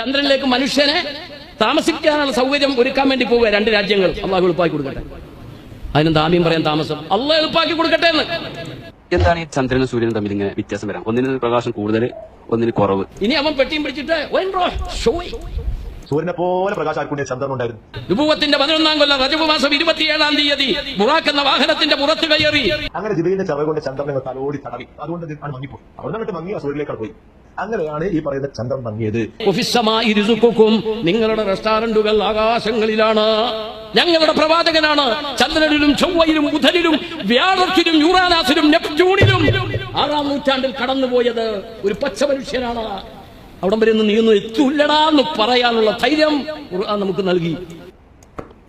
ചന്ദ്രനിലേക്ക് മനുഷ്യനെ താമസിക്കാനുള്ള സൗകര്യം ഒരുക്കാൻ വേണ്ടി പോവുക രണ്ട് രാജ്യങ്ങൾ. അള്ളാഹു എളുപ്പാക്കി കൊടുക്കട്ടെ. അതിനെന്താ ആമ്യം പറയാൻ താമസം? അള്ളാഹ് എളുപ്പാക്കി കൊടുക്കട്ടെ എന്ന്. എന്താണ് ഈ ചന്ദ്രനും സൂര്യനും തമ്മിൽ ഇങ്ങനെ വ്യത്യാസം വരാം? ഒന്നിന് പ്രകാശം കൂടുതൽ ഒന്നിന് കുറവ്. ഇനി അവൻ പെട്ടിയും പിടിച്ചിട്ട് "വെൻറോ, ഷോയ്." സൂര്യനെ പോലെ പ്രകാശാർക്കുണ്യ ചന്ദ്രൻ ഉണ്ടായിരുന്നു. നുബുവത്തിന്റെ പതിനൊന്നാം കൊല്ലം റജബ് മാസം ഇരുപത്തിയേഴാം തീയതി ബുറാക്ക് എന്ന വാഹനത്തിന്റെ പുറത്ത് കയറി. അങ്ങനെ ജിബിലിന്റെ ചവ കൊണ്ട് ചന്ദ്രനെ തലോടി തടവി. അതുകൊണ്ട് മങ്ങിപ്പോയി. അവിടെ നിന്നിട്ട് മങ്ങിയ? സൂര്യനിലേക്കാണ് പോയി. അങ്ങനെയാണ് ഈ പറയുന്ന ചന്ദ്രൻ തങ്ങിയത് നിങ്ങളുടെ റെസ്റ്റോറന്റുകൾ ആകാശങ്ങളിലാണ്. ഞങ്ങളുടെ പ്രവാചകനാണ് ചന്ദ്രനിലും ചൊവ്വയിലും ബുധനിലും വ്യാഴത്തിലും യുറാനാസിലും നെപ്റ്റൂണിലും ആറാം നൂറ്റാണ്ടിൽ കടന്നുപോയത് ഒരു പച്ച മനുഷ്യനാണ്. അവിടം വരെ നീന്ന് എത്തൂല്ലടാ എന്ന് പറയാനുള്ള ധൈര്യം ഖുർആൻ നമുക്ക് നൽകി.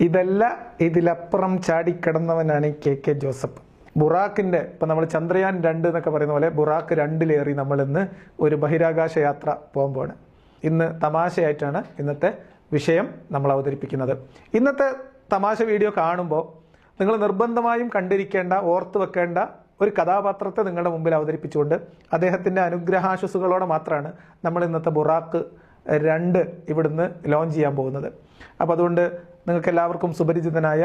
ഇതല്ല ഇതിലപ്പുറം ചാടിക്കിടന്നവനാണ് കെ കെ ജോസഫ്. ബുറാക്കിന്റെ ഇപ്പം നമ്മൾ ചന്ദ്രയാൻ രണ്ട് എന്നൊക്കെ പറയുന്ന പോലെ ബുറാക്ക് രണ്ടിലേറി നമ്മൾ ഇന്ന് ഒരു ബഹിരാകാശ യാത്ര പോകുമ്പോഴാണ് ഇന്ന് തമാശയായിട്ടാണ് ഇന്നത്തെ വിഷയം നമ്മൾ അവതരിപ്പിക്കുന്നത്. ഇന്നത്തെ തമാശ വീഡിയോ കാണുമ്പോൾ നിങ്ങൾ നിർബന്ധമായും കണ്ടിരിക്കേണ്ട ഓർത്ത് വെക്കേണ്ട ഒരു കഥാപാത്രത്തെ നിങ്ങളുടെ മുമ്പിൽ അവതരിപ്പിച്ചുകൊണ്ട് അദ്ദേഹത്തിന്റെ അനുഗ്രഹാശസ്സുകളോടെ മാത്രമാണ് നമ്മൾ ഇന്നത്തെ ബുറാക്ക് രണ്ട് ഇവിടുന്ന് ലോഞ്ച് ചെയ്യാൻ പോകുന്നത്. അപ്പോൾ അതുകൊണ്ട് നിങ്ങൾക്ക് എല്ലാവർക്കും സുപരിചിതനായ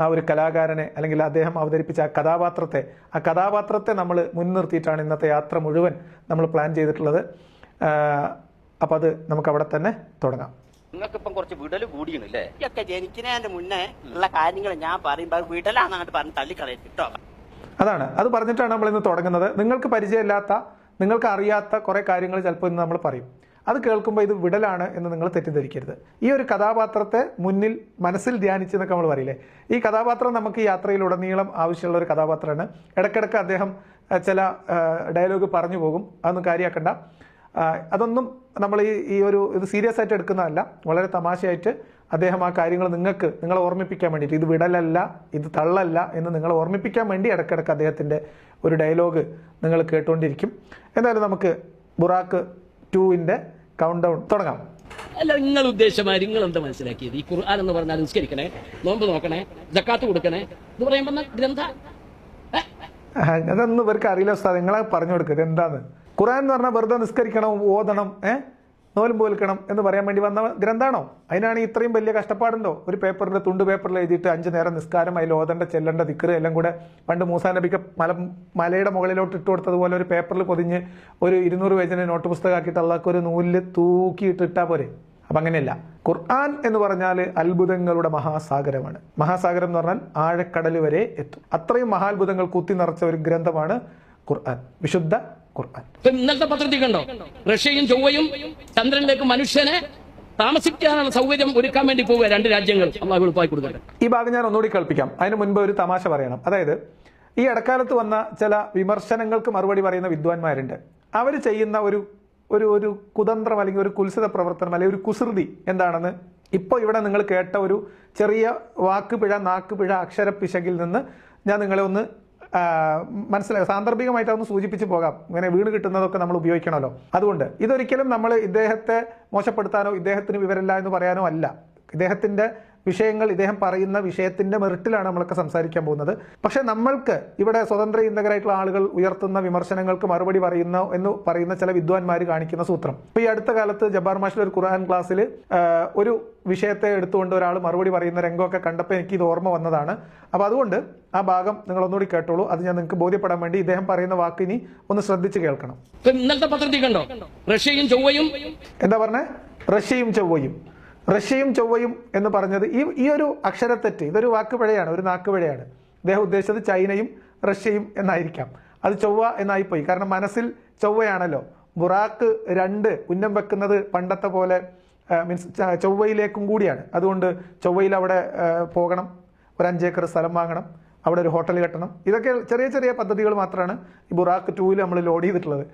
ആ ഒരു കലാകാരനെ അല്ലെങ്കിൽ അദ്ദേഹം അവതരിപ്പിച്ച ആ കഥാപാത്രത്തെ ആ കഥാപാത്രത്തെ നമ്മൾ മുൻനിർത്തിയിട്ടാണ് ഇന്നത്തെ യാത്ര മുഴുവൻ നമ്മൾ പ്ലാൻ ചെയ്തിട്ടുള്ളത്. അപ്പോൾ അത് നമുക്ക് അവിടെ തന്നെ തുടങ്ങാം. നിങ്ങൾക്കിപ്പം കുറച്ച് വിടൽ കൂടിയണല്ലേ? ഇതൊക്കെ ജനിക്കുന്നതിന്റെ മുന്നേ ഉള്ള കാര്യങ്ങൾ ഞാൻ പറയുമ്പോൾ വിടലാന്ന് അങ്ങോട്ട് പറഞ്ഞ് തള്ളിക്കളയും കേട്ടോ. അതാണ്. അത് പറഞ്ഞിട്ടാണ് നമ്മൾ ഇന്ന് തുടങ്ങുന്നത്. നിങ്ങൾക്ക് പരിചയമില്ലാത്ത നിങ്ങൾക്ക് അറിയാത്ത കുറേ കാര്യങ്ങൾ ചിലപ്പോൾ ഇന്ന് നമ്മൾ പറയും. അത് കേൾക്കുമ്പോൾ ഇത് വിടലാണ് എന്ന് നിങ്ങൾ തെറ്റിദ്ധരിക്കരുത്. ഈ ഒരു കഥാപാത്രത്തെ മുന്നിൽ മനസ്സിൽ ധ്യാനിച്ചെന്നൊക്കെ നമ്മൾ പറയില്ലേ? ഈ കഥാപാത്രം നമുക്ക് ഈ യാത്രയിലുടനീളം ആവശ്യമുള്ള ഒരു കഥാപാത്രമാണ്. ഇടയ്ക്കിടയ്ക്ക് അദ്ദേഹം ചില ഡയലോഗ് പറഞ്ഞു പോകും. അതൊന്നും കാര്യമാക്കണ്ട അതൊന്നും നമ്മൾ ഈ ഈ ഒരു ഇത് സീരിയസ് ആയിട്ട് എടുക്കുന്നതല്ല. വളരെ തമാശയായിട്ട് അദ്ദേഹം ആ കാര്യങ്ങൾ നിങ്ങൾക്ക് നിങ്ങളെ ഓർമ്മിപ്പിക്കാൻ വേണ്ടിയിട്ട് ഇത് വിടലല്ല ഇത് തള്ളല്ല എന്ന് നിങ്ങളെ ഓർമ്മിപ്പിക്കാൻ വേണ്ടി ഇടയ്ക്കിടയ്ക്ക് അദ്ദേഹത്തിന്റെ ഒരു ഡയലോഗ് നിങ്ങൾ കേട്ടുകൊണ്ടിരിക്കും എന്തായാലും നമുക്ക് ബുറാക്ക് ടൂവിന്റെ കൗണ്ട് ഡൗൺ തുടങ്ങാം. അല്ല നിങ്ങൾ ഉദ്ദേശമായി നിങ്ങൾ എന്താ മനസ്സിലാക്കിയത്? ഈ ഖുർആൻ എന്ന് പറഞ്ഞാൽ നിസ്കരിക്കണേ നോമ്പ് നോക്കണേ ജക്കാത്ത് കൊടുക്കണേ എന്ന് പറയുമ്പോൾ ഗ്രന്ഥ? അതൊന്നും ഇവർക്ക് അറിയില്ല ഉസ്താദ്. നിങ്ങളെ പറഞ്ഞു കൊടുക്കരുത് എന്താന്ന്? ഖുറാൻ എന്ന് പറഞ്ഞാൽ വെറുതെ നിസ്കരിക്കണം ഓതണം ഏഹ് നോലും പോൽക്കണം എന്ന് പറയാൻ വേണ്ടി വന്ന ഗ്രന്ഥാണോ? അതിനാണ് ഇത്രയും വലിയ കഷ്ടപ്പാടുണ്ടോ? ഒരു പേപ്പറിൽ തുണ്ട് പേപ്പറിൽ എഴുതിയിട്ട് അഞ്ച് നേരം നിസ്കാരം അതിൽ ഓതേണ്ട ചെല്ലണ്ട ദിക്കറ് എല്ലാം കൂടെ പണ്ട് മൂസാ നബിക്ക് മല മലയുടെ മുകളിലോട്ട് ഇട്ട് കൊടുത്തതുപോലെ ഒരു പേപ്പറിൽ പൊതിഞ്ഞ് ഒരു ഇരുന്നൂറ് പേജിനെ നോട്ട് പുസ്തകമാക്കിയിട്ട് അള്ളാഹ്ക്ക് ഒരു നൂലിൽ തൂക്കിയിട്ട് ഇട്ടാൽ പോരെ? അപ്പം അങ്ങനെയല്ല. ഖുർആൻ എന്ന് പറഞ്ഞാൽ അത്ഭുതങ്ങളുടെ മഹാസാഗരമാണ്. മഹാസാഗരം എന്ന് പറഞ്ഞാൽ ആഴക്കടൽ വരെ എത്തും. അത്രയും മഹാത്ഭുതങ്ങൾ കുത്തി നിറച്ച ഒരു ഗ്രന്ഥമാണ് ഖുർആൻ. വിശുദ്ധ ഖുർആൻ. ഇപ്പൊ ഇന്നലത്തെ പത്രത്തിൽ കണ്ടോ? റഷ്യയും ചൊവ്വയും ചന്ദ്രനിലേക്ക് മനുഷ്യനെ താമസിക്കാനുള്ള സൗകര്യം ഒരുക്കാൻ വേണ്ടി പോവുക രണ്ട് രാജ്യങ്ങൾ. അള്ളാഹു എളുപ്പമായി കൊടുക്കട്ടെ. ഈ ഭാഗം ഞാൻ ഒന്നുകൂടി കളിപ്പിക്കാം അതിന് മുൻപ് ഒരു തമാശ പറയണം. അതായത് ഈ ഇടക്കാലത്ത് വന്ന ചില വിമർശനങ്ങൾക്ക് മറുപടി പറയുന്ന വിദ്വാൻമാരുണ്ട്. അവർ ചെയ്യുന്ന ഒരു ഒരു ഒരു കുതന്ത്രം അല്ലെങ്കിൽ ഒരു കുൽസിത പ്രവർത്തനം അല്ലെങ്കിൽ ഒരു കുസൃതി എന്താണെന്ന് ഇപ്പോൾ ഇവിടെ നിങ്ങൾ കേട്ട ഒരു ചെറിയ വാക്ക് പിഴ നാക്ക് പിഴ അക്ഷരപ്പിശകിൽ നിന്ന് ഞാൻ നിങ്ങളെ ഒന്ന് മനസ്സിലായി. സാന്ദർഭികമായിട്ട് അതൊന്ന് സൂചിപ്പിച്ച് പോകാം. ഇങ്ങനെ വീണ് കിട്ടുന്നതൊക്കെ നമ്മൾ ഉപയോഗിക്കണമല്ലോ. അതുകൊണ്ട് ഇതൊരിക്കലും നമ്മൾ ഇദ്ദേഹത്തെ മോശപ്പെടുത്താനോ ഇദ്ദേഹത്തിന് വിവരമില്ല എന്ന് പറയാനോ അല്ല. ഇദ്ദേഹത്തിന്റെ വിഷയങ്ങൾ ഇദ്ദേഹം പറയുന്ന വിഷയത്തിന്റെ മെറിറ്റിലാണ് നമ്മളൊക്കെ സംസാരിക്കാൻ പോകുന്നത്. പക്ഷെ നമ്മൾക്ക് ഇവിടെ സ്വതന്ത്ര ചിന്തകരായിട്ടുള്ള ആളുകൾ ഉയർത്തുന്ന വിമർശനങ്ങൾക്ക് മറുപടി പറയുന്ന എന്ന് പറയുന്ന ചില വിദ്വാൻമാർ കാണിക്കുന്ന സൂത്രം. ഇപ്പൊ ഈ അടുത്ത കാലത്ത് ജബ്ബാർ മാഷിൽ ഒരു ഖുർആൻ ക്ലാസ്സിൽ ഒരു വിഷയത്തെ എടുത്തുകൊണ്ട് ഒരാൾ മറുപടി പറയുന്ന രംഗമൊക്കെ കണ്ടപ്പോൾ എനിക്ക് ഇത് ഓർമ്മ വന്നതാണ്. അപ്പൊ അതുകൊണ്ട് ആ ഭാഗം നിങ്ങൾ ഒന്നുകൂടി കേട്ടോളൂ. അത് ഞാൻ നിങ്ങൾക്ക് ബോധ്യപ്പെടാൻ വേണ്ടി ഇദ്ദേഹം പറയുന്ന വാക്കിനി ഒന്ന് ശ്രദ്ധിച്ച് കേൾക്കണം. ഇന്നലത്തെ പത്രത്തിൽ കണ്ടോ? റഷ്യയും ചൊവ്വയും എന്താ പറഞ്ഞേ? റഷ്യയും ചൊവ്വയും. റഷ്യയും ചൊവ്വയും എന്ന് പറഞ്ഞത് ഈ ഈ ഒരു അക്ഷരത്തെറ്റ് ഇതൊരു വാക്ക് പിഴയാണ് ഒരു നാക്ക് പിഴയാണ് അദ്ദേഹം ഉദ്ദേശിച്ചത് ചൈനയും റഷ്യയും എന്നായിരിക്കാം. അത് ചൊവ്വ എന്നായിപ്പോയി. കാരണം മനസ്സിൽ ചൊവ്വയാണല്ലോ. ബുറാക്ക് രണ്ട് ഉന്നം വെക്കുന്നത് പണ്ടത്തെ പോലെ മീൻസ് ചൊവ്വയിലേക്കും കൂടിയാണ്. അതുകൊണ്ട് ചൊവ്വയിൽ അവിടെ പോകണം. ഒരു അഞ്ചേക്കർ സ്ഥലം വാങ്ങണം. അവിടെ ഒരു ഹോട്ടൽ കെട്ടണം. ഇതൊക്കെ ചെറിയ ചെറിയ പദ്ധതികൾ മാത്രമാണ് ഈ ബുറാക്ക് ടൂവിൽ നമ്മൾ ലോഡ് ചെയ്തിട്ടുള്ളത്.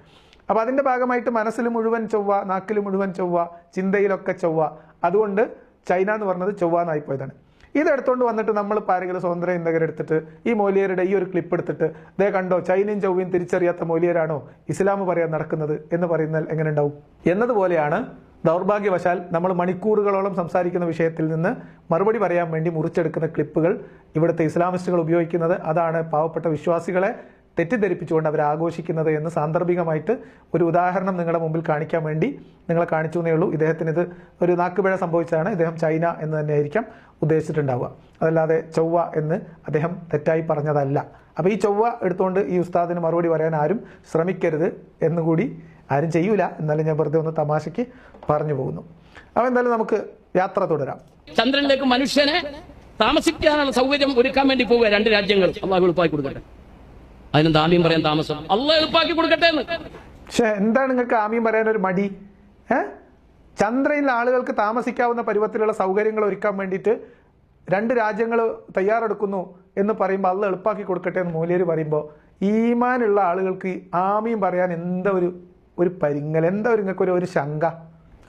അപ്പോൾ അതിന്റെ ഭാഗമായിട്ട് മനസ്സിൽ മുഴുവൻ ചൊവ്വ നാക്കിൽ മുഴുവൻ ചൊവ്വ ചിന്തയിലൊക്കെ ചൊവ്വ. അതുകൊണ്ട് ചൈന എന്ന് പറഞ്ഞത് ചൊവ്വ എന്നായിപ്പോയതാണ് ഇതെടുത്തുകൊണ്ട് വന്നിട്ട് നമ്മൾ ആരെങ്കിലും സ്വതന്ത്ര എടുത്തിട്ട് ഈ മൗലിയരുടെ ഈ ഒരു ക്ലിപ്പ് എടുത്തിട്ട് ദേ കണ്ടോ ചൈനയും ചൊവ്വയും തിരിച്ചറിയാത്ത മൗലിയരാണോ ഇസ്ലാം പറയാൻ നടക്കുന്നത് എന്ന് പറയുന്നാൽ എങ്ങനെ ഉണ്ടാവും? എന്നതുപോലെയാണ് ദൗർഭാഗ്യവശാൽ നമ്മൾ മണിക്കൂറുകളോളം സംസാരിക്കുന്ന വിഷയത്തിൽ നിന്ന് മറുപടി പറയാൻ വേണ്ടി മുറിച്ചെടുക്കുന്ന ക്ലിപ്പുകൾ ഇവിടുത്തെ ഇസ്ലാമിസ്റ്റുകൾ ഉപയോഗിക്കുന്നത്. അതാണ് പാവപ്പെട്ട വിശ്വാസികളെ തെറ്റിദ്ധരിപ്പിച്ചുകൊണ്ട് അവർ ആഘോഷിക്കുന്നത് എന്ന് സാന്ദർഭികമായിട്ട് ഒരു ഉദാഹരണം നിങ്ങളുടെ മുമ്പിൽ കാണിക്കാൻ വേണ്ടി നിങ്ങളെ കാണിച്ചു എന്നേ ഉള്ളൂ. ഇദ്ദേഹത്തിന് ഇത് ഒരു നാക്കുപിഴ സംഭവിച്ചതാണ്. ഇദ്ദേഹം ചൈന എന്ന് തന്നെയായിരിക്കാം ഉദ്ദേശിച്ചിട്ടുണ്ടാവുക. അതല്ലാതെ ചൊവ്വ എന്ന് അദ്ദേഹം തെറ്റായി പറഞ്ഞതല്ല. അപ്പോൾ ഈ ചൊവ്വ എടുത്തുകൊണ്ട് ഈ ഉസ്താദിന് മറുപടി പറയാൻ ആരും ശ്രമിക്കരുത് എന്നുകൂടി ആരും ചെയ്യൂല. എന്നാലും ഞാൻ വെറുതെ ഒന്ന് തമാശയ്ക്ക് പറഞ്ഞു പോകുന്നു. അപ്പോൾ എന്തായാലും നമുക്ക് യാത്ര തുടരാം. ചന്ദ്രനിലേക്ക് മനുഷ്യനെ താമസിക്കാനുള്ള സൗകര്യം ഒരുക്കാൻ വേണ്ടി പോവുക രണ്ട് രാജ്യങ്ങൾ അള്ളാഹു എളുപ്പമായി കൊടുക്കട്ടെ. അതിനെന്താ ആമീൻ പറയാൻ താമസം. അല്ല എളുപ്പാക്കി കൊടുക്കട്ടെ എന്ന്. പക്ഷെ എന്താണ് നിങ്ങൾക്ക് ആമീൻ പറയാൻ ഒരു മടി? ഏഹ് ചന്ദ്രയിൽ ആളുകൾക്ക് താമസിക്കാവുന്ന പരുവത്തിലുള്ള സൗകര്യങ്ങൾ ഒരുക്കാൻ വേണ്ടിയിട്ട് രണ്ട് രാജ്യങ്ങൾ തയ്യാറെടുക്കുന്നു എന്ന് പറയുമ്പോൾ അള്ള എളുപ്പാക്കി കൊടുക്കട്ടെ എന്ന് മൂല്യര് പറയുമ്പോൾ ഈമാനുള്ള ആളുകൾക്ക് ആമീൻ പറയാൻ എന്താ ഒരു ഒരു പരിങ്ങൽ എന്താ ഒരു നിങ്ങൾക്ക് ഒരു ഒരു ശങ്ക?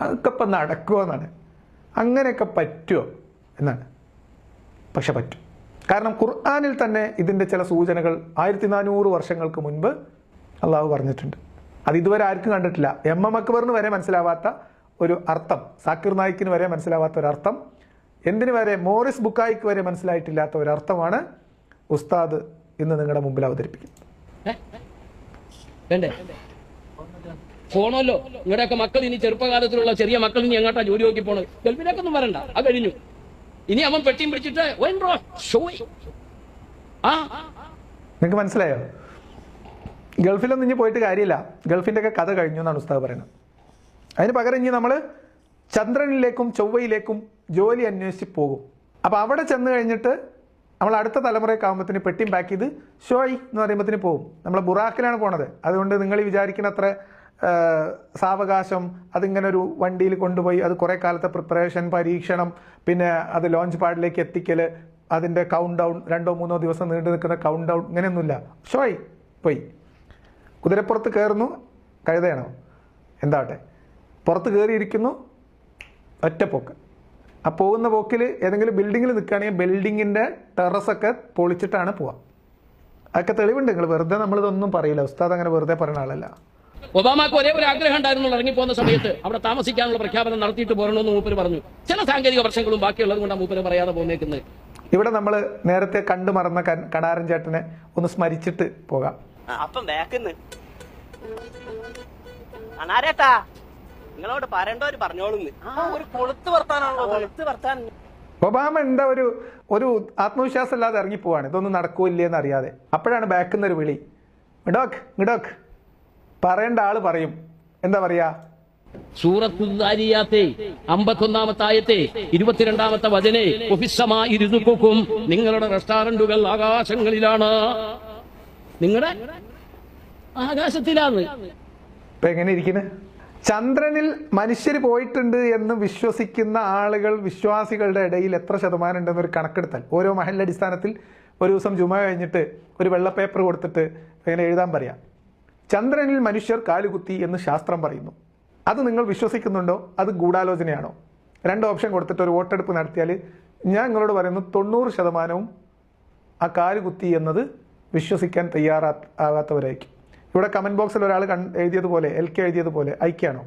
അതൊക്കെ ഇപ്പം നടക്കുമോ എന്നാണ്. അങ്ങനെയൊക്കെ പറ്റുമോ എന്നാണ്. പക്ഷെ പറ്റും. കാരണം ഖുർആാനിൽ തന്നെ ഇതിന്റെ ചില സൂചനകൾ ആയിരത്തി നാനൂറ് വർഷങ്ങൾക്ക് മുൻപ് അള്ളാഹു പറഞ്ഞിട്ടുണ്ട്. അത് ഇതുവരെ ആർക്കും കണ്ടിട്ടില്ല. എം എം അക്ബറിന് വരെ മനസ്സിലാവാത്ത ഒരു അർത്ഥം സാക്കിർ നായിക്കിന് വരെ മനസ്സിലാവാത്ത ഒരു അർത്ഥം എന്തിനു വരെ മോറിസ് ബുക്കായിക്ക് വരെ മനസ്സിലായിട്ടില്ലാത്ത ഒരു അർത്ഥമാണ് ഉസ്താദ് ഇന്ന് നിങ്ങളുടെ മുമ്പിൽ അവതരിപ്പിക്കുന്നത്. പോണല്ലോ ഇവിടെയൊക്കെ മക്കൾ ഇനി ചെറുപ്പകാലത്തിലുള്ള ചെറിയ മക്കൾ ഇനി എങ്ങോട്ടാ ജോലി നോക്കി പോണത്? ഗൾഫിലേക്കൊന്നും വരണ്ട. അത് കഴിഞ്ഞു. ഇനി അവൻ പെട്ടിയും പിടിച്ചിട്ട് നിങ്ങക്ക് ബ്രോ, ഷോയ്." ആ? നിങ്ങൾക്ക് മനസ്സിലായോ? ഗൾഫിലൊന്നും ഇനി പോയിട്ട് കാര്യമില്ല. ഗൾഫിന്റെ ഒക്കെ കഥ കഴിഞ്ഞു എന്നാണ് ഉസ്താദ് പറയുന്നത്. അതിന് പകരം ഇനി നമ്മൾ ചന്ദ്രനിലേക്കും ചൊവ്വയിലേക്കും ജോലി അന്വേഷിച്ച് പോകും. അപ്പോൾ അവിടെ ചെന്ന് കഴിഞ്ഞിട്ട് നമ്മൾ അടുത്ത തലമുറയൊക്കെ ആകുമ്പോഴത്തേന് പെട്ടിയും പാക്ക് ചെയ്ത് ഷോയ് എന്ന് പറയുമ്പോഴത്തേന് പോകും. നമ്മൾ ബുറാക്കിലാണ് പോണത്. അതുകൊണ്ട് നിങ്ങൾ വിചാരിക്കുന്ന അത്ര സാവകാശം അതിങ്ങനെ ഒരു വണ്ടിയിൽ കൊണ്ടുപോയി അത് കുറേ കാലത്തെ പ്രിപ്പറേഷൻ പരീക്ഷണം പിന്നെ അത് ലോഞ്ച് പാഡിലേക്ക് എത്തിക്കൽ അതിന്റെ കൗണ്ട് ഡൗൺ രണ്ടോ മൂന്നോ ദിവസം നീണ്ടു നിൽക്കുന്ന കൗണ്ട് ഡൗൺ ഇങ്ങനെയൊന്നുമില്ല ഷോയ് പോയി. കുതിരപ്പുറത്ത് കയറുന്നു കഴുതയാണോ? എന്താവട്ടെ. പുറത്ത് കയറിയിരിക്കുന്നു ഒറ്റപ്പോക്ക് ആ പോകുന്ന പോക്കിൽ ഏതെങ്കിലും ബിൽഡിങ്ങിൽ നിൽക്കുകയാണെങ്കിൽ ബിൽഡിങ്ങിന്റെ ടെറസൊക്കെ പൊളിച്ചിട്ടാണ് പോവുക. അതൊക്കെ തെളിവുണ്ട്. നിങ്ങൾ വെറുതെ നമ്മളിതൊന്നും പറയില്ല. ഉസ്താദ് അങ്ങനെ വെറുതെ പറയുന്ന ആളല്ല. ഒബാമക്ക് ഒരേ ഒരു ആഗ്രഹം ഉണ്ടായിരുന്നു ഇറങ്ങിപ്പോകുന്ന സമയത്ത് അവിടെ താമസിക്കാനുള്ള പ്രഖ്യാപനം നടത്തിയിട്ട് പോരണമെന്ന് മൂപ്പര് പറഞ്ഞു. ചില സാങ്കേതിക പ്രശ്നങ്ങളും ബാക്കിയുള്ളത് കൊണ്ടാണ് മൂപ്പര് പറയാതെ പോന്നേക്കുന്നത് ഇവിടെ നമ്മൾ നേരത്തെ കണ്ടു മറന്ന കടാരൻ കണാരൻ ചേട്ടനെ ഒന്ന് സ്മരിച്ചിട്ട് പോകാം. അപ്പം ബാക്കിന്ന് അനാരേട്ടാ നിങ്ങളോട് പറയണ്ടവര് പറഞ്ഞോളുന്ന്. ആ ഒരു കൊളുത്ത് വർത്താനാണോ കൊളുത്ത് വർത്താൻ. ഒബാമ എന്താ ഒരു ഒരു ആത്മവിശ്വാസം ഇല്ലാതെ ഇറങ്ങി പോവാണ് ഇതൊന്നും നടക്കൂല്ലേ എന്ന് അറിയാതെ അപ്പോഴാണ് ബാക്കിൽ നിന്നൊരു വിളി. ഇടോക്ക് ഇടോക്ക് പറയേണ്ട ആൾ പറയും. എന്താ പറയാ? സൂറത്തുദാരിയാത്തെ അമ്പത്തൊന്നാമത്തെ ആയത്തെ ഇരുപത്തിരണ്ടാമത്തെ വചനെ ഇരുന്നുക്കും നിങ്ങളുടെ റെസ്റ്റോറന്റുകൾ ആകാശങ്ങളിലാണ്. നിങ്ങളുടെ ആകാശത്തിലാണ്. ഇപ്പൊ എങ്ങനെ ഇരിക്കുന്നത് ചന്ദ്രനിൽ മനുഷ്യർ പോയിട്ടുണ്ട് എന്ന് വിശ്വസിക്കുന്ന ആളുകൾ വിശ്വാസികളുടെ ഇടയിൽ എത്ര ശതമാനം ഉണ്ടെന്ന് ഒരു കണക്കെടുത്താൽ. ഓരോ മഹലിന്റെ അടിസ്ഥാനത്തിൽ ഒരു ദിവസം ജുമ കഴിഞ്ഞിട്ട് ഒരു വെള്ള പേപ്പർ കൊടുത്തിട്ട് ഇങ്ങനെ എഴുതാൻ പറയാം. ചന്ദ്രനിൽ മനുഷ്യർ കാലുകുത്തി എന്ന് ശാസ്ത്രം പറയുന്നു. അത് നിങ്ങൾ വിശ്വസിക്കുന്നുണ്ടോ? അത് ഗൂഢാലോചനയാണോ? രണ്ട് ഓപ്ഷൻ കൊടുത്തിട്ട് ഒരു വോട്ടെടുപ്പ് നടത്തിയാൽ ഞാൻ നിങ്ങളോട് പറയുന്നു തൊണ്ണൂറ് ശതമാനവും ആ കാലുകുത്തി എന്നത് വിശ്വസിക്കാൻ തയ്യാറാ ആകാത്തവരായിരിക്കും. ഇവിടെ കമന്റ് ബോക്സിൽ ഒരാൾ കൺ എഴുതിയതുപോലെ എൽ കെ എഴുതിയതുപോലെ ഐക്യാണോ?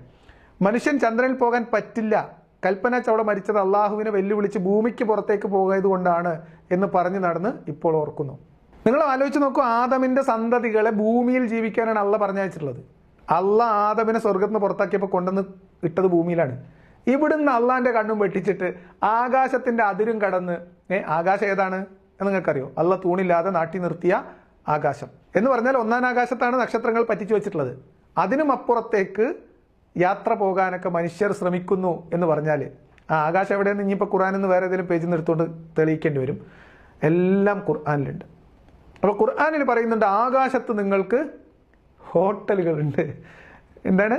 മനുഷ്യൻ ചന്ദ്രനിൽ പോകാൻ പറ്റില്ല. കൽപ്പന ചവള മരിച്ചത് അള്ളാഹുവിനെ വെല്ലുവിളിച്ച് ഭൂമിക്ക് പുറത്തേക്ക് പോകായത് കൊണ്ടാണ് എന്ന് പറഞ്ഞു നടന്ന് ഇപ്പോൾ ഓർക്കുന്നു. നിങ്ങൾ ആലോചിച്ച് നോക്കൂ ആദമിന്റെ സന്തതികളെ ഭൂമിയിൽ ജീവിക്കാനാണ് അള്ള പറഞ്ഞയച്ചിട്ടുള്ളത്. അള്ള ആദമിനെ സ്വർഗത്തിൽ നിന്ന് പുറത്താക്കിയപ്പോൾ കൊണ്ടുവന്ന് ഇട്ടത് ഭൂമിയിലാണ്. ഇവിടുന്ന് അള്ളാന്റെ കണ്ണും വെട്ടിച്ചിട്ട് ആകാശത്തിന്റെ അതിരും കടന്ന് ഏ ആകാശം ഏതാണ് എന്ന് നിങ്ങൾക്കറിയോ? അള്ള തൂണില്ലാതെ നാട്ടി നിർത്തിയ ആകാശം. എന്ന് പറഞ്ഞാൽ ഒന്നാം ആകാശത്താണ് നക്ഷത്രങ്ങൾ പറ്റിച്ചു വെച്ചിട്ടുള്ളത്. അതിനും അപ്പുറത്തേക്ക് യാത്ര പോകാനൊക്കെ മനുഷ്യർ ശ്രമിക്കുന്നു എന്ന് പറഞ്ഞാൽ ആ ആകാശം എവിടെയെന്ന് ഇനിയിപ്പോൾ ഖുറാനെന്ന് നിന്ന് വേറെ ഏതെങ്കിലും പേജിൽ നിന്ന് എടുത്തുകൊണ്ട് തെളിയിക്കേണ്ടി വരും. എല്ലാം ഖുർആാനിലുണ്ട്. അപ്പോൾ ഖുർആാനിൽ പറയുന്നുണ്ട് ആകാശത്ത് നിങ്ങൾക്ക് ഹോട്ടലുകളുണ്ട്. എന്താണ്?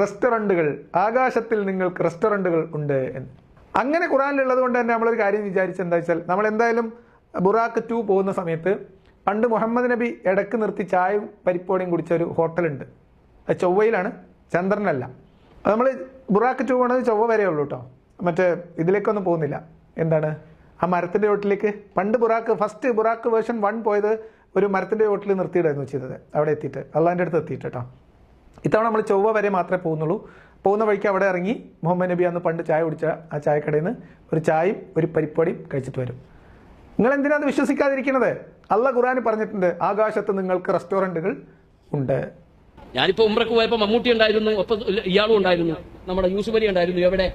റെസ്റ്റോറന്റുകൾ ആകാശത്തിൽ നിങ്ങൾക്ക് റെസ്റ്റോറന്റുകൾ ഉണ്ട് എന്ന്. അങ്ങനെ ഖുറാനിലുള്ളത് കൊണ്ട് തന്നെ നമ്മളൊരു കാര്യം വിചാരിച്ചത് എന്താ വെച്ചാൽ നമ്മൾ എന്തായാലും ബുറാക്ക് ടു പോകുന്ന സമയത്ത് പണ്ട് മുഹമ്മദ് നബി ഇടയ്ക്ക് നിർത്തി ചായയും പരിപ്പോടിയും കുടിച്ച ഒരു ഹോട്ടലുണ്ട്. അത് ചൊവ്വയിലാണ്. ചന്ദ്രനല്ല. നമ്മൾ ബുറാക്ക് ടു പോണത് ചൊവ്വ വരെ ഉള്ളൂ കേട്ടോ മറ്റേ ഇതിലേക്കൊന്നും പോകുന്നില്ല. എന്താണ്? ആ മരത്തിന്റെ ചോട്ടിലേക്ക് പണ്ട് Buraq first Buraq version one പോയത് ഒരു മരത്തിന്റെ ചോട്ടിൽ നിർത്തിയിടായിരുന്നു ചെയ്തത്. അവിടെ എത്തിയിട്ട്. അള്ളാന്റെ അടുത്ത് എത്തിയിട്ട് കേട്ടോ ഇത്തവണ നമ്മൾ ചൊവ്വ വരെ മാത്രമേ പോകുന്നുള്ളൂ. പോകുന്ന വഴിക്ക് അവിടെ ഇറങ്ങി മുഹമ്മദ് നബി അന്ന് പണ്ട് ചായ കുടിച്ച ആ ചായക്കടയിൽ നിന്ന് ഒരു ചായയും ഒരു പരിപ്പടിയും കഴിച്ചിട്ട് വരും. നിങ്ങൾ എന്തിനാണ് വിശ്വസിക്കാതിരിക്കുന്നത് അല്ല ഖുറാൻ പറഞ്ഞിട്ടുണ്ട് ആകാശത്ത് നിങ്ങൾക്ക് റെസ്റ്റോറന്റുകൾ ഉണ്ട്. ഞാനിപ്പോ ഉമ്രക്ക് പോയപ്പോ മമ്മൂട്ടി ഉണ്ടായിരുന്നു ഒപ്പം ഇയാളും ഉണ്ടായിരുന്നു നമ്മുടെ യൂസുഫ് ഉണ്ടായിരുന്നു എവിടെ?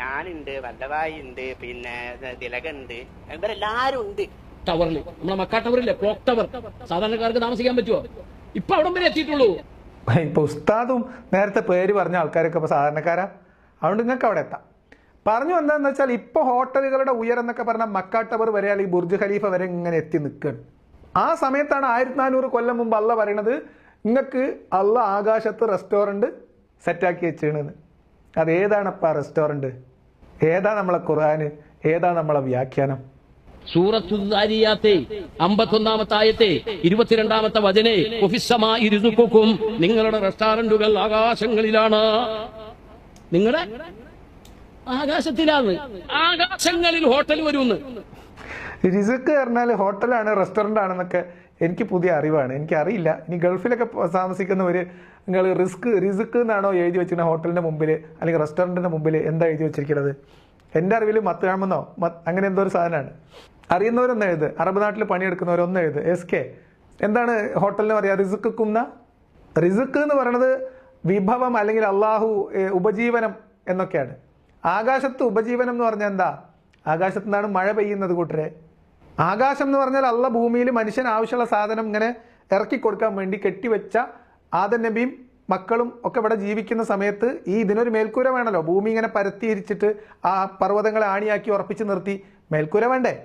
ഞാനുണ്ട് വല്ലഭായി ഉണ്ട് പിന്നെ തിലകുണ്ട് ഇവരെല്ലാരും ഉണ്ട്. ടവറിൽ നമ്മളെ മക്കാ ടവറില്ലേ? Clock tower. സാധാരണക്കാർക്ക് താമസിക്കാൻ പറ്റുമോ ഇപ്പൊ അവിടെ വരെ എത്തിയിട്ടുള്ളൂ. ഇപ്പൊ ഉസ്താദും നേരത്തെ പേര് പറഞ്ഞ ആൾക്കാരൊക്കെ ഇപ്പൊ സാധാരണക്കാരാ. അതുകൊണ്ട് നിങ്ങൾക്ക് അവിടെ എത്താം. പറഞ്ഞു എന്താന്ന് വെച്ചാൽ ഇപ്പൊ ഹോട്ടലുകളുടെ ഉയരം എന്നൊക്കെ പറഞ്ഞാൽ മക്കാ ടവർ വരെ അല്ലെങ്കിൽ ബുർജ് ഖലീഫ വരെ ഇങ്ങനെ എത്തി നിൽക്കുകയാണ് ആ സമയത്താണ് ആയിരത്തി നാനൂറ് കൊല്ലം മുമ്പ് അല്ല പറയണത് നിങ്ങൾക്ക് അല്ല ആകാശത്ത് റെസ്റ്റോറന്റ് സെറ്റാക്കി വെച്ചിരുന്നത് അത് ആ റെസ്റ്റോറന്റ് ഏതാ നമ്മളെ ഖുർആന്? ഏതാ നമ്മളെ വ്യാഖ്യാനം? സൂറത്തുദാരിയാത്തെ അമ്പത്തൊന്നാമത്തെ ആയത്തെ ഇരുപത്തിരണ്ടാമത്തെ വചനെ ഒഫിസമായി ഇരുന്നുക്കും നിങ്ങളുടെ റെസ്റ്റോറന്റുകൾ ആകാശങ്ങളിലാണ്. നിങ്ങളുടെ ആകാശത്തിലാണ്. ആകാശങ്ങളിൽ ഹോട്ടൽ വരുമെന്ന് റിസുക്ക് പറഞ്ഞാൽ ഹോട്ടലാണ് റെസ്റ്റോറന്റ് ആണെന്നൊക്കെ എനിക്ക് പുതിയ അറിവാണ്. എനിക്ക് അറിയില്ല ഇനി ഗൾഫിലൊക്കെ താമസിക്കുന്ന താമസിക്കുന്നവർ നിങ്ങൾ റിസ്ക് റിസ്ക് എന്നാണോ എഴുതി വെച്ചിരിക്കുന്ന ഹോട്ടലിന്റെ മുമ്പിൽ അല്ലെങ്കിൽ റെസ്റ്റോറന്റിന്റെ മുമ്പിൽ എന്താ എഴുതി വെച്ചിരിക്കുന്നത് എന്റെ അറിവിൽ മത്തുകാമെന്നോ അങ്ങനെ എന്തോ ഒരു സാധനമാണ്. അറിയുന്നവരൊന്ന് എഴുത്. അറബ് നാട്ടിൽ പണിയെടുക്കുന്നവരൊന്ന് എഴുത്. S K. എന്താണ് ഹോട്ടലിന് പറയുക റിസുക്ക് കുന്ന റിസുക്ക് എന്ന് പറയുന്നത് വിഭവം അല്ലെങ്കിൽ അള്ളാഹു ഉപജീവനം എന്നൊക്കെയാണ്. ആകാശത്ത് ഉപജീവനം എന്ന് പറഞ്ഞാൽ എന്താ? ആകാശത്ത് നിന്നാണ് മഴ പെയ്യുന്നത് കൂട്ടരെ. ആകാശം എന്ന് പറഞ്ഞാൽ അള്ള ഭൂമിയിൽ മനുഷ്യന് ആവശ്യമുള്ള സാധനം ഇങ്ങനെ ഇറക്കി കൊടുക്കാൻ വേണ്ടി കെട്ടിവെച്ച ആദൻ നബിയും മക്കളും ഒക്കെ ഇവിടെ ജീവിക്കുന്ന സമയത്ത് ഈ ഇതിനൊരു മേൽക്കൂര വേണമല്ലോ ഭൂമി ഇങ്ങനെ പരത്തിയിരിച്ചിട്ട് ആ പർവതങ്ങളെ ആണിയാക്കി ഉറപ്പിച്ച് നിർത്തി. മേൽക്കൂര വേണ്ടേ?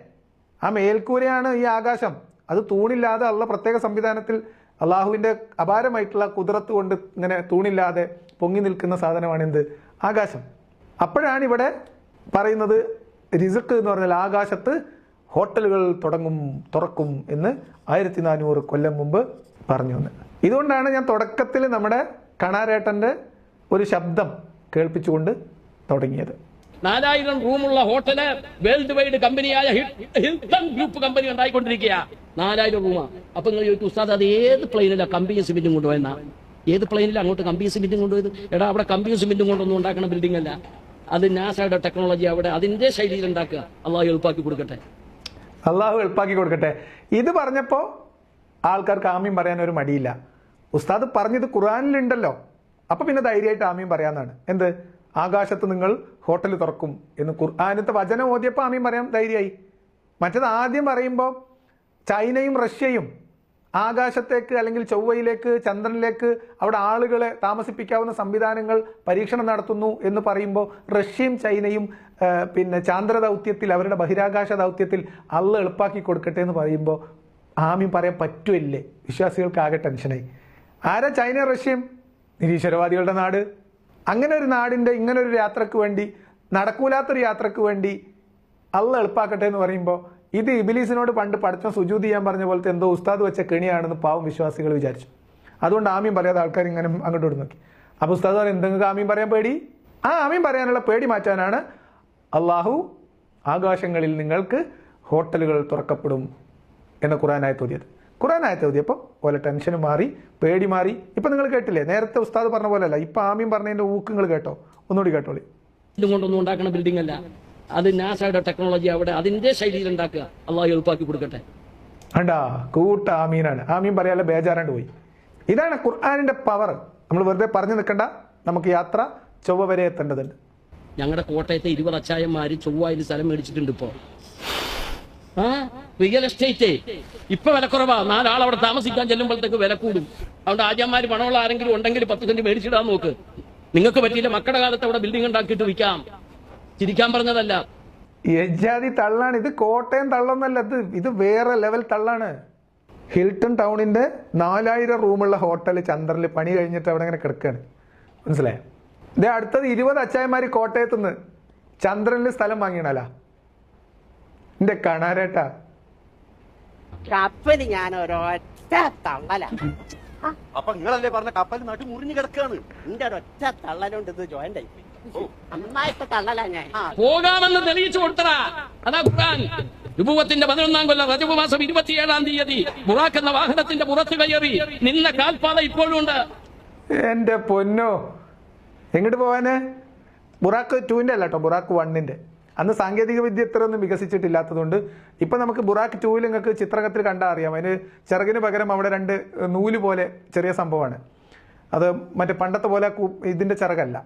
ആ മേൽക്കൂരയാണ് ഈ ആകാശം. അത് തൂണില്ലാതെ അള്ള പ്രത്യേക സംവിധാനത്തിൽ അള്ളാഹുവിന്റെ അപാരമായിട്ടുള്ള കുതിരത്ത് കൊണ്ട് ഇങ്ങനെ തൂണില്ലാതെ പൊങ്ങി നിൽക്കുന്ന സാധനമാണ് എന്ത് ആകാശം. അപ്പോഴാണ് ഇവിടെ പറയുന്നത് റിസക്ക് എന്ന് പറഞ്ഞാൽ ആകാശത്ത് ഹോട്ടലുകൾ തുടങ്ങും തുറക്കും എന്ന് ആയിരത്തി നാനൂറ് കൊല്ലം മുമ്പ് പറഞ്ഞു എന്ന് ഇതുകൊണ്ടാണ് ഞാൻ തുടക്കത്തിൽ നമ്മുടെ കണാരേട്ടന്റെ ഒരു ശബ്ദം കേൾപ്പിച്ചുകൊണ്ട് തുടങ്ങിയത്. നാലായിരം റൂമുള്ള ഹോട്ടൽ വേൾഡ് വൈഡ് കമ്പനിയായ ഹിൽട്ടൺ ഗ്രൂപ്പ് കമ്പനി ഉണ്ടായിക്കൊണ്ടിരിക്കുക നാലായിരം റൂമാ. അപ്പൊ നിങ്ങൾ ചോദിച്ചു ഉസ്താദ് അത് ഏത് പ്ലെയിനിലാണ് കമ്പിയും സിമെന്റും കൊണ്ടുപോയെന്നാ? ഏത് പ്ലെയിനിലാണ് അങ്ങോട്ട് കമ്പിയും സിമെന്റും കൊണ്ടുപോയത്? എടാ അവിടെ കമ്പിയും സിമെന്റും കൊണ്ടൊന്നും ഉണ്ടാക്കുന്ന ബിൽഡിംഗ് അല്ല. അത് നാസയുടെ ടെക്നോളജി അവിടെ അതിന്റെ ശൈലിയിൽ ഉണ്ടാക്കുക. അള്ളാഹു എളുപ്പാക്കി കൊടുക്കട്ടെ. അള്ളാഹു എളുപ്പാക്കി കൊടുക്കട്ടെ. ഇത് പറഞ്ഞപ്പോൾ ആൾക്കാർക്ക് ആമീൻ പറയാൻ ഒരു മടിയില്ല. ഉസ്താദ് പറഞ്ഞത് ഖുറാനിലുണ്ടല്ലോ അപ്പൊ പിന്നെ ധൈര്യമായിട്ട് ആമീൻ പറയാന്നാണ്. എന്ത്? ആകാശത്ത് നിങ്ങൾ ഹോട്ടൽ തുറക്കും എന്ന് ഖുർആാനത്തെ വചനം ഓതിയപ്പോൾ ആമീൻ പറയാൻ ധൈര്യമായി. മറ്റത് ആദ്യം പറയുമ്പോൾ ചൈനയും റഷ്യയും ആകാശത്തേക്ക് അല്ലെങ്കിൽ ചൊവ്വയിലേക്ക് ചന്ദ്രനിലേക്ക് അവിടെ ആളുകളെ താമസിപ്പിക്കാവുന്ന സംവിധാനങ്ങൾ പരീക്ഷണം നടത്തുന്നു എന്ന് പറയുമ്പോൾ റഷ്യയും ചൈനയും പിന്നെ ചാന്ദ്ര ദൗത്യത്തിൽ അവരുടെ ബഹിരാകാശ ദൗത്യത്തിൽ അള്ള എളുപ്പാക്കി കൊടുക്കട്ടെ എന്ന് പറയുമ്പോൾ ആമീൻ പറയാൻ പറ്റുമല്ലേ വിശ്വാസികൾക്കാകെ ടെൻഷനായി. ആരാ ചൈന റഷ്യയും? നിരീശ്വരവാദികളുടെ നാട്. അങ്ങനെ ഒരു നാടിന്റെ ഇങ്ങനെ ഒരു യാത്രയ്ക്ക് വേണ്ടി നടക്കൂലാത്തൊരു യാത്രയ്ക്ക് വേണ്ടി അള്ള എളുപ്പാക്കട്ടെ എന്ന് പറയുമ്പോൾ ഇത് ഇബിലീസിനോട് പണ്ട് പഠിച്ച സുജൂത് ചെയ്യാൻ പറഞ്ഞ പോലത്തെ എന്തോ ഉസ്താദ് വെച്ച കെണിയാണെന്ന് പാവം വിശ്വാസികൾ വിചാരിച്ചു. അതുകൊണ്ട് ആമീൻ പറയാതെ ആൾക്കാർ ഇങ്ങനെ അങ്ങോട്ട് നോക്കി. അപ്പോൾ ഉസ്താദ് പറഞ്ഞു എന്തെങ്കിലും ആമീൻ പറയാൻ പേടി? ആ ആമീൻ പറയാനുള്ള പേടി മാറ്റാനാണ് അള്ളാഹു ആകാശങ്ങളിൽ നിങ്ങൾക്ക് ഹോട്ടലുകൾ തുറക്കപ്പെടും. എന്ന ഖുറാനായത്ത് ഓതിയത് ഖുറാനായത്ത് ഓതിയപ്പോൾ ഓലെ ടെൻഷൻ മാറി പേടി മാറി. ഇപ്പം നിങ്ങൾ കേട്ടില്ലേ? നേരത്തെ ഉസ്താദ് പറഞ്ഞ പോലെ അല്ല ഇപ്പം ആമീൻ പറഞ്ഞതിന്റെ ഊക്ക് നിങ്ങൾ കേട്ടോ? ഒന്നുകൂടി കേട്ടോളി. ഇതും കൊണ്ടൊന്നും ഉണ്ടാക്കുന്ന ബിൽഡിംഗ് അല്ല. അത് നാസയുടെ ടെക്നോളജി അവിടെ അതിന്റെ ശൈലിയിൽ ഉണ്ടാക്കുക. അള്ളാഹു എളുപ്പാക്കി കൊടുക്കട്ടെ. അണ്ടാ കൂട്ട ആമീനാണ്. ആമീൻ പറയാല്ല ബേജാറാണ്ട് പോയി. ഇതാണ് ഖുർആാനിന്റെ പവർ നമ്മൾ വെറുതെ പറഞ്ഞു നിൽക്കണ്ട. നമുക്ക് യാത്ര ചൊവ്വ വരെ എത്തേണ്ടതുണ്ട്. ഞങ്ങളുടെ കോട്ടയത്തെ ഇരുപത് അച്ചായന്മാര് ചൊവ്വായിൽ സ്ഥലം മേടിച്ചിട്ടുണ്ട് ഇപ്പോ. ആ? റിയൽ എസ്റ്റേറ്റ് ഇപ്പൊ വിലക്കുറവാ നാലാൾ അവിടെ താമസിക്കാൻ ചെല്ലുമ്പോഴത്തേക്ക് വില കൂടും. അതുകൊണ്ട് ആചാന്മാർ പണമുള്ള ആരെങ്കിലും ഉണ്ടെങ്കിൽ പത്ത് സെന്റ് മേടിച്ചിടാൻ നോക്ക്. നിങ്ങൾക്ക് പറ്റിയില്ല മക്കളുടെ കാലത്ത് അവിടെ ബിൽഡിംഗ് ഉണ്ടാക്കിയിട്ട് വിൽക്കാം. ചിരിക്കാൻ പറഞ്ഞതല്ല. യജാതി തള്ളാണ്. ഇത് കോട്ടയം തള്ളൊന്നല്ല ഇത് ഇത് വേറെ ലെവൽ തള്ളാണ്. ഹിൽട്ടൺ ടൗണിന്റെ നാലായിരം റൂമുള്ള ഹോട്ടൽ ചന്ദ്രനിൽ പണി കഴിഞ്ഞിട്ട് അവിടെ ഇങ്ങനെ കിടക്കുകയാണ് മനസ്സിലായോ? ഇതേ അടുത്തത് ഇരുപത് അച്ചായന്മാർ കോട്ടയത്തുനിന്ന് ചന്ദ്രനിൽ സ്ഥലം വാങ്ങിയണല്ല എന്റെ കണാരേട്ടാ. കപ്പൽ ഞാൻ ഒരൊറ്റ തള്ളല. അപ്പൊ നിങ്ങളല്ലേ പറഞ്ഞ കപ്പൽ നാട്ടിൽ മുറിഞ്ഞു കിടക്കാണ്. നിന്റെ ഒരൊറ്റ തള്ളലുണ്ട് ഇത് ജോയിന്റ് ആയി അമ്മായിട്ട് തള്ളല ഞാൻ. പോകാമെന്ന് തെളിയിച്ചു കൊടുത്തടാ അതാ ഖുർആൻ. നുബുവത്തിന്റെ പതിനൊന്നാം കൊല്ലം റജബ് മാസം ഇരുപത്തിയേഴാം തീയതി ബുറാഖ് എന്ന വാഹനത്തിന്റെ പുറത്ത് കയറി നിന്ന കാൽപാത ഇപ്പോഴും ഉണ്ട്. എന്റെ പൊന്നോ. എങ്ങോട്ട് പോവാന്? ബുറാക്ക് ടൂന്റെ അല്ല കേട്ടോ ബുറാക്ക് വണ്ണിന്റെ അന്ന് സാങ്കേതിക വിദ്യ ഇത്രയൊന്നും വികസിച്ചിട്ടില്ലാത്തതുകൊണ്ട് ഇപ്പം നമുക്ക് ബുറാക്ക് ടൂവിൽ നിങ്ങൾക്ക് ചിത്രകത്തിൽ കണ്ടാൽ അറിയാം. അതിന് ചിറകിന് പകരം അവിടെ രണ്ട് നൂൽ പോലെ ചെറിയ സംഭവമാണ്. അത് മറ്റേ പണ്ടത്തെ പോലെ ഇതിന്റെ ചിറകല്ല.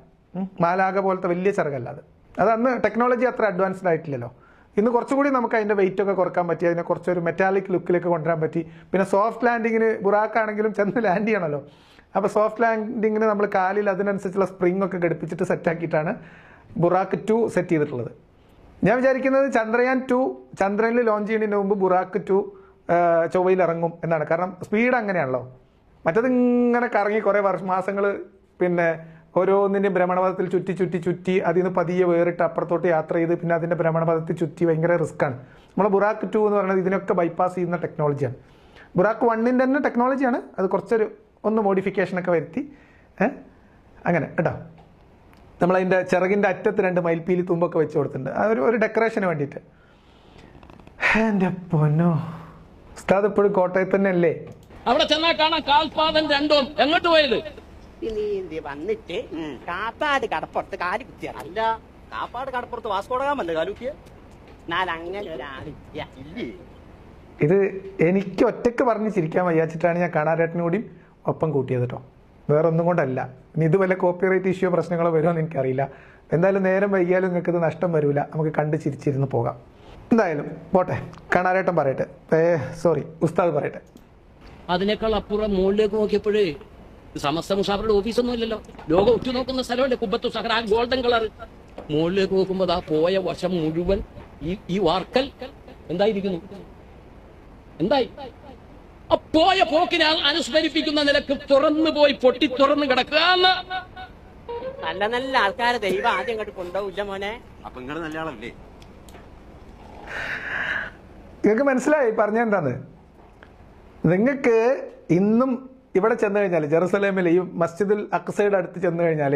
മാലാക പോലത്തെ വലിയ ചിറകല്ല അത്. അത് അന്ന് ടെക്നോളജി അത്ര അഡ്വാൻസ്ഡ് ആയിട്ടില്ലല്ലോ. ഇന്ന് കുറച്ചുകൂടി നമുക്ക് അതിന്റെ വെയിറ്റ് ഒക്കെ കുറയ്ക്കാൻ പറ്റി അതിനെ കുറച്ചൊരു മെറ്റാലിക് ലുക്കിലേക്ക് കൊണ്ടുവരാൻ പറ്റി. പിന്നെ സോഫ്റ്റ് ലാൻഡിങ്ങിന് ബുറാക്കാണെങ്കിലും ചെന്ന് ലാൻഡ് ചെയ്യണമല്ലോ അപ്പോൾ സോഫ്റ്റ് ലാൻഡിങ്ങിന് നമ്മൾ കാലിൽ അതിനനുസരിച്ചുള്ള സ്പ്രിംഗ് ഒക്കെ ഘടിപ്പിച്ചിട്ട് സെറ്റാക്കിയിട്ടാണ് ബുറാക്ക് ടു സെറ്റ് ചെയ്തിട്ടുള്ളത്. ഞാൻ വിചാരിക്കുന്നത് ചന്ദ്രയാൻ ടു ചന്ദ്രനിൽ ലോഞ്ച് ചെയ്യുന്നതിന് മുമ്പ് ബുറാക്ക് ടു ചൊവ്വയിൽ ഇറങ്ങും എന്നാണ്. കാരണം സ്പീഡ് അങ്ങനെയാണല്ലോ. മറ്റത് ഇങ്ങനെ കറങ്ങി കുറേ വർഷ മാസങ്ങൾ പിന്നെ ഓരോന്നിന്റെയും ഭ്രമണപഥത്തിൽ ചുറ്റി ചുറ്റി ചുറ്റി അതിൽ നിന്ന് പതിയെ വേറിട്ട് അപ്പുറത്തോട്ട് യാത്ര ചെയ്ത് പിന്നെ അതിന്റെ ഭ്രമണപഥത്തിൽ ചുറ്റി ഭയങ്കര റിസ്ക്കാണ് നമ്മൾ ബുറാക്ക് ടു എന്ന് പറയുന്നത് ഇതിനൊക്കെ ബൈപ്പാസ് ചെയ്യുന്ന ടെക്നോളജിയാണ് ബുറാക്ക് വണ്ണിന്റെ തന്നെ ടെക്നോളജിയാണ് അത് കുറച്ചൊരു ഒന്ന് മോഡിഫിക്കേഷനൊക്കെ വരുത്തി. അങ്ങനെ കേട്ടോ. നമ്മളതിന്റെ ചിറകിന്റെ അറ്റത്ത് രണ്ട് മയിൽപ്പീലി തുമ്പൊക്കെ വെച്ച് കൊടുത്തിട്ടുണ്ട്. ആ ഒരു ഒരു ഡെക്കറേഷന് വേണ്ടിയിട്ട്. എന്റെ പൊന്നോ. ഉസ്താദ് ഇപ്പോഴും കോട്ടയത്ത് തന്നെ അല്ലേ അവിടെ ചെന്നാൽ കാണാം കാൽപാദം രണ്ടും. എങ്ങോട്ട് പോയത്? നീ എന്ത് വന്നിട്ട് കാപ്പാട് കടപ്പുറത്ത് കാലി കുത്തിയാണ് അല്ല കാപ്പാട് കടപ്പുറത്ത് വാസ്കോടകാമല്ലേ കാലൂക്കിയ? എന്നാൽ അങ്ങനെ ഒരാളില്ല ഇല്ലേ? ഇത് എനിക്ക് ഒറ്റയ്ക്ക് പറഞ്ഞ് ചിരിക്കാൻ വയ്യാച്ചിട്ടാണ് ഞാൻ കാണാരേട്ടനും കൂടി ഒപ്പം കൂട്ടിയത് കേട്ടോ വേറെ ഒന്നും കൊണ്ടല്ല. ഇനി ഇത് വല്ല കോപ്പിറൈറ്റ് ഇഷ്യൂ പ്രശ്നങ്ങളോ വരുമോ എന്ന് എനിക്കറിയില്ല. എന്തായാലും നേരം വൈകിയാലും നിങ്ങൾക്ക് ഇത് നഷ്ടം വരില്ല നമുക്ക് കണ്ട് ചിരിച്ചിരുന്ന് പോകാം. എന്തായാലും പോട്ടെ. കാണാരേട്ടൻ പറയട്ടെ. ഏ സോറി ഉസ്താദ് പറയട്ടെ. അതിനേക്കാൾ അപ്പുറം മുകളിലേക്ക് നോക്കിയപ്പോഴേ സമസ്ത മുസാഫറുടെ ഓഫീസൊന്നും ഇല്ലല്ലോ. ലോകം ഉറ്റു നോക്കുന്ന സ്ഥലമല്ലേ? കുബത്തു സഹറ ആ ഗോൾഡൻ കളർ മുകളിലേക്ക് നോക്കുമ്പോൾ ആ പോയ വശം മുഴുവൻ ഈ ഈ വാർക്കൽ. എന്തായിരിക്കുന്നു? എന്തായി? പോയ പോക്കിനെ അനുസ്മരിപ്പിക്കുന്ന നിലയ്ക്ക് തുറന്നു പോയി പൊട്ടി തുറന്നു കിടക്കുക നല്ല നല്ല ആൾക്കാരെ ദൈവം ആദ്യം അങ്ങോട്ട് കൊണ്ടുപോകില്ല മോനെ. അപ്പൊ നിങ്ങൾ നല്ല ആളല്ലേ നിങ്ങൾക്ക് മനസ്സിലായി പറഞ്ഞ എന്താന്ന്? നിങ്ങൾക്ക് ഇന്നും ഇവിടെ ചെന്ന് കഴിഞ്ഞാൽ ജെറുസലേമിൽ ഈ മസ്ജിദുൽ അക്സയുടെ അടുത്ത് ചെന്ന് കഴിഞ്ഞാൽ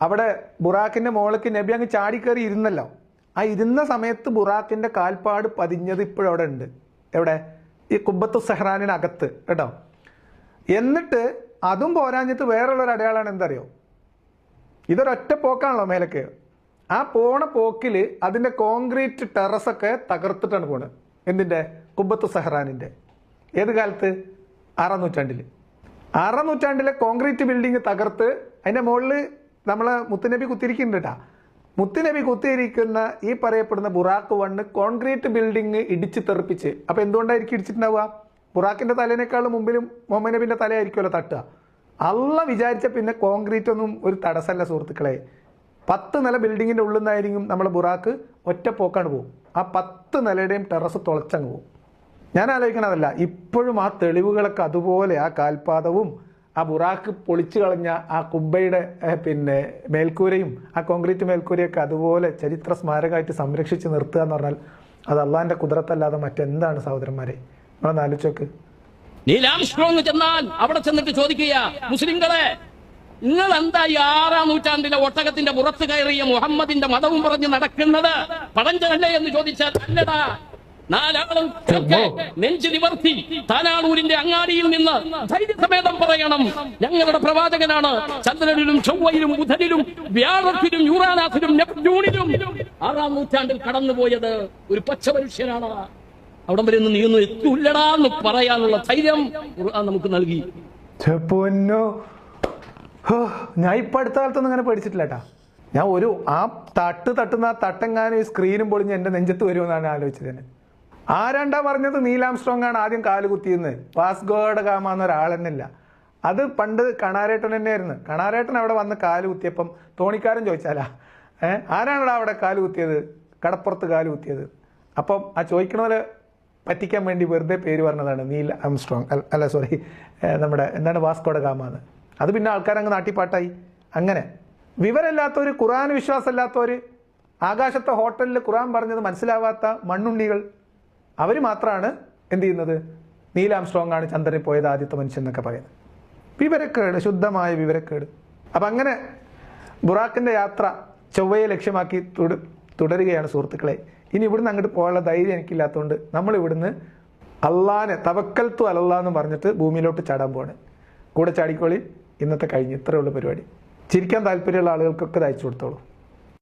അവിടെ ബുറാക്കിന്റെ മോളക്ക് നബി അങ്ങ് ചാടിക്കയറി ഇരുന്നല്ലോ. ആ ഇരുന്ന സമയത്ത് ബുറാക്കിന്റെ കാൽപ്പാട് പതിഞ്ഞത് ഇപ്പോഴവിടെ ഉണ്ട്. എവിടെ? ഈ കുബത്തു സെഹ്റാനിനകത്ത് കേട്ടോ? എന്നിട്ട് അതും പോരാഞ്ഞിട്ട് വേറെയുള്ളൊരു അടയാളമാണ് എന്തറിയോ? ഇതൊരൊറ്റ പോക്കാണല്ലോ മേലക്ക്. ആ പോണ പോക്കിൽ അതിന്റെ കോൺക്രീറ്റ് ടെറസൊക്കെ തകർത്തിട്ടാണ് പോണത് എന്തിന്റെ കുബത്തു സെഹ്റാനിന്റെ ഏത് കാലത്ത്? ആറാം നൂറ്റാണ്ടിൽ ആറാം നൂറ്റാണ്ടിലെ കോൺക്രീറ്റ് ബിൽഡിങ് തകർത്ത് അതിന്റെ മുകളിൽ നമ്മളെ മുത്തുനബി കുത്തിരിക്കുന്നുണ്ട് കേട്ടാ മുത്തുനബി കുത്തിയിരിക്കുന്ന ഈ പറയപ്പെടുന്ന ബുറാക്ക് വണ്ണ് കോൺക്രീറ്റ് ബിൽഡിംഗ് ഇടിച്ച് തെറിപ്പിച്ച്. അപ്പൊ എന്തുകൊണ്ടായിരിക്കും ഇടിച്ചിട്ടുണ്ടാവുക? ബുറാക്കിന്റെ തലേനേക്കാളും മുമ്പിലും മുഹമ്മദ് നബിന്റെ തലയായിരിക്കുമല്ലോ തട്ടുക. അള്ള വിചാരിച്ച പിന്നെ കോൺക്രീറ്റ് ഒന്നും ഒരു തടസ്സമല്ല സുഹൃത്തുക്കളെ. പത്ത് നില ബിൽഡിങ്ങിന്റെ ഉള്ളിൽ നിന്നായിരിക്കും നമ്മളെ ബുറാക്ക് ഒറ്റ പോക്കാണ് പോകും. ആ പത്ത് നിലയുടെയും ടെറസ് തുളച്ചങ്ങ് പോകും. ഞാൻ ആലോചിക്കണതല്ല ഇപ്പോഴും ആ തെളിവുകളൊക്കെ അതുപോലെ ആ കാൽപാദവും ആ ബുറാക്ക് പൊളിച്ചു കളഞ്ഞ ആ കുബ്ബയുടെ പിന്നെ മേൽക്കൂരയും ആ കോൺക്രീറ്റ് മേൽക്കൂരയൊക്കെ അതുപോലെ ചരിത്ര സ്മാരകമായിട്ട് സംരക്ഷിച്ച് നിർത്തുക എന്ന് പറഞ്ഞാൽ അത് അള്ളാന്റെ കുതിരത്തല്ലാതെ മറ്റെന്താണ് സഹോദരന്മാരെ? നമ്മളൊന്ന് ആലോചിച്ചോക്ക് നീലാംസ്ട്രോങ് ചെന്നാൽ അവിടെ ചെന്നിട്ട് ചോദിക്കുക മുസ്ലിങ്ങളെ നിങ്ങൾ എന്താ ഈ ആറാം നൂറ്റാണ്ടിലെ ഒട്ടകത്തിന്റെ പുറത്ത് കയറിയ മുഹമ്മദിന്റെ മതവും പറഞ്ഞ് നടക്കുന്നത്? പടഞ്ചല്ലേ എന്ന് ചോദിച്ചാൽ അല്ലടാ നാലാളും നെഞ്ചു നിവർത്തി താനാളൂരിന്റെ അങ്ങാടിയിൽ നിന്ന് ധൈര്യസമേതം പറയണം. ഞങ്ങളുടെ പ്രവാചകനാണ് ചന്ദ്രനിലും ചൊവ്വയിലും ബുധനിലും വ്യാഴത്തിലും യൂറാനാഥിലും നെപ്റ്റ്യൂണിലും ആറാം നൂറ്റാണ്ടിൽ കടന്നുപോയത് ഒരു പച്ച മനുഷ്യനാണ് അവിടം വരെ ഒന്നും നീയൊന്നും. എത്തൂല്ലടാ എന്ന് പറയാനുള്ള ധൈര്യം നമുക്ക് നൽകി. ഞാൻ ഇപ്പൊ അടുത്ത കാലത്തൊന്നും അങ്ങനെ പേടിച്ചിട്ടില്ല കേട്ടാ ഞാൻ ഒരു ആ തട്ട് തട്ടുന്ന ആ തട്ടെങ്ങാനും ഈ സ്ക്രീനും പൊളിഞ്ഞ് എന്റെ നെഞ്ചത്ത് വരുമെന്നാണ് ആലോചിച്ചത് ഞാൻ ആരാണ്ടാ പറഞ്ഞത്? നീലാം സ്ട്രോങ് ആണ് ആദ്യം കാൽ കുത്തിയെന്ന്. വാസ്ഗോയുടെ കാമ എന്ന ഒരാൾ അത് പണ്ട് കണാരേട്ടൻ തന്നെയായിരുന്നു. കണാരേട്ടൻ അവിടെ വന്ന് കാൽ കുത്തിയപ്പം തോണിക്കാരൻ ചോദിച്ചാലാ ഏഹ് ആരാണടാ അവിടെ കാൽ കുത്തിയത്? കടപ്പുറത്ത് കാൽ കുത്തിയത്? അപ്പം ആ ചോദിക്കണവരെ പറ്റിക്കാൻ വേണ്ടി വെറുതെ പേര് പറഞ്ഞതാണ് നീൽ ആംസ്ട്രോങ്. അല്ല- സോറി നമ്മുടെ എന്താണ് വാസ്കോഡ ഗാമ എന്ന്. അത് പിന്നെ ആൾക്കാരങ്ങ് നാട്ടിപ്പാട്ടായി. അങ്ങനെ. വിവരമില്ലാത്തവർ ഖുറാൻ വിശ്വാസമില്ലാത്തവർ ആകാശത്തെ ഹോട്ടലിൽ ഖുറാൻ പറഞ്ഞത് മനസ്സിലാവാത്ത മണ്ണുണ്ണികൾ അവർ മാത്രമാണ് എന്ത് ചെയ്യുന്നത്? നീൽ ആംസ്ട്രോങ് ആണ് ചന്ദ്രനിൽ പോയത് ആദ്യത്തെ മനുഷ്യൻ എന്നൊക്കെ പറയുന്നത്. വിവരക്കേട് ശുദ്ധമായ വിവരക്കേട്. അപ്പം അങ്ങനെ ബുറാക്കിന്റെ യാത്ര ചൊവ്വയെ ലക്ഷ്യമാക്കി തുട- തുടരുകയാണ് സുഹൃത്തുക്കളെ. ഇനി ഇവിടുന്ന് അങ്ങോട്ട് പോകാനുള്ള ധൈര്യം എനിക്കില്ലാത്തതുകൊണ്ട് നമ്മൾ ഇവിടുന്ന് അള്ളാനെ തവക്കൽത്തു അലല്ലാ എന്ന് പറഞ്ഞിട്ട് ഭൂമിയിലോട്ട് ചാടാൻ പോവാണ്. കൂടെ ചാടിക്കോളി. ഇന്നത്തെ കഴിഞ്ഞ് ഇത്രയുള്ള പരിപാടി. ചിരിക്കാൻ താല്പര്യമുള്ള ആളുകൾക്കൊക്കെ തയ്ച്ചു കൊടുത്തോളൂ.